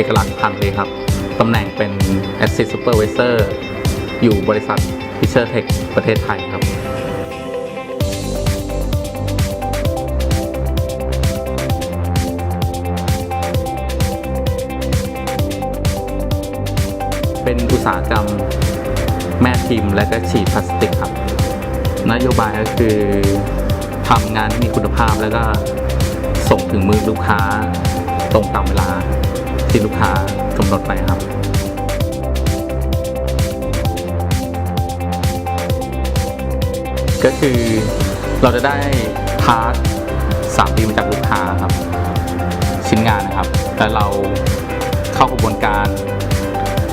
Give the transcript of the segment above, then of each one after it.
อกลักษณ์พันธุ์เลยครับ ตำแหน่งเป็น Asset Supervisor อยู่บริษัท Fisher Tech ประเทศไทยครับเป็นอุตสาหกรรมแม่พิมพ์และก็ฉีดพลาสติกครับ นโยบายก็คือทำงานที่มีคุณภาพแล้วก็ส่งถึงมือลูกค้าตรงตามเวลา ที่ลูกค้ากำหนดไปครับก็คือเราจะได้พาร์ทสามปีมาจากลูกค้าครับ ชิ้นงานนะครับแล้วเราเข้ากระบวนการ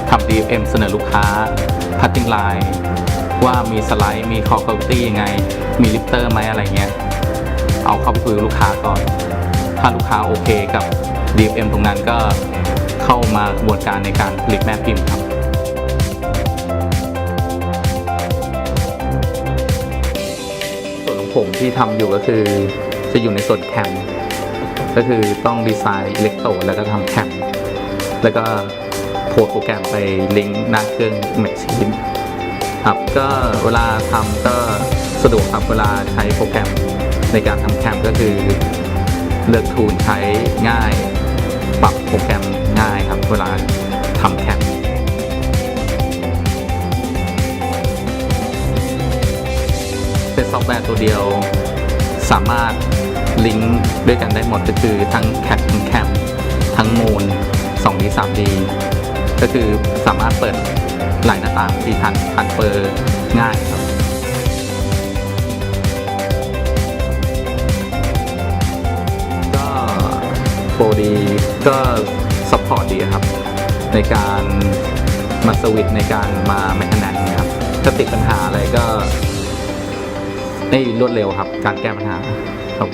ทำ DFM เสนอลูกค้าพัตติ้งไลน์ว่ามีสไลด์ มีคอ q u a l i t y ยังไง มีลิฟเตอร์ไหมอะไรเงี้ย เอาเข้าไปคุยกับลูกค้าก่อน ถ้าลูกค้าโอเคกับ DFM ตรงนั้นก็เกระบวนการในการผลิตแม่พิมพ์ครับส่วนของผมที่ทำอยู่ก็คือจะอยู่ในส่วนแคมก็คือต้องดีไซน์อิเล็กโตรแล้วก็ทำแคมแล้วก็โพสโปรแกรมไปลิงก์หน้าเครื่องแมชชีนครับก็เวลาทำก็สะดวกครับเวลาใช้โปรแกรมในการทำแคมก็คือเลือกทูลใช้ง่าย ปรับโปรแกรมง่ายครับ เวลาทำแคมเป็นซอฟต์แวร์ตัวเดียวสามารถลิงก์ด้วยกันได้หมดก็คือทั้งแค t ทั้งแคมทั้งมูล 2D 3D ก็คือสามารถเปิดหลายหน้าต่างที่ทันทันเฟอร์ง่ายครับก็โปรดี ก็ซัพพอร์ตดีครับ ในการมาสวิตในการมาแมคแนนครับถ้าติดปัญหาอะไรก็ได้รวดเร็วครับ การแก้ปัญหาครับ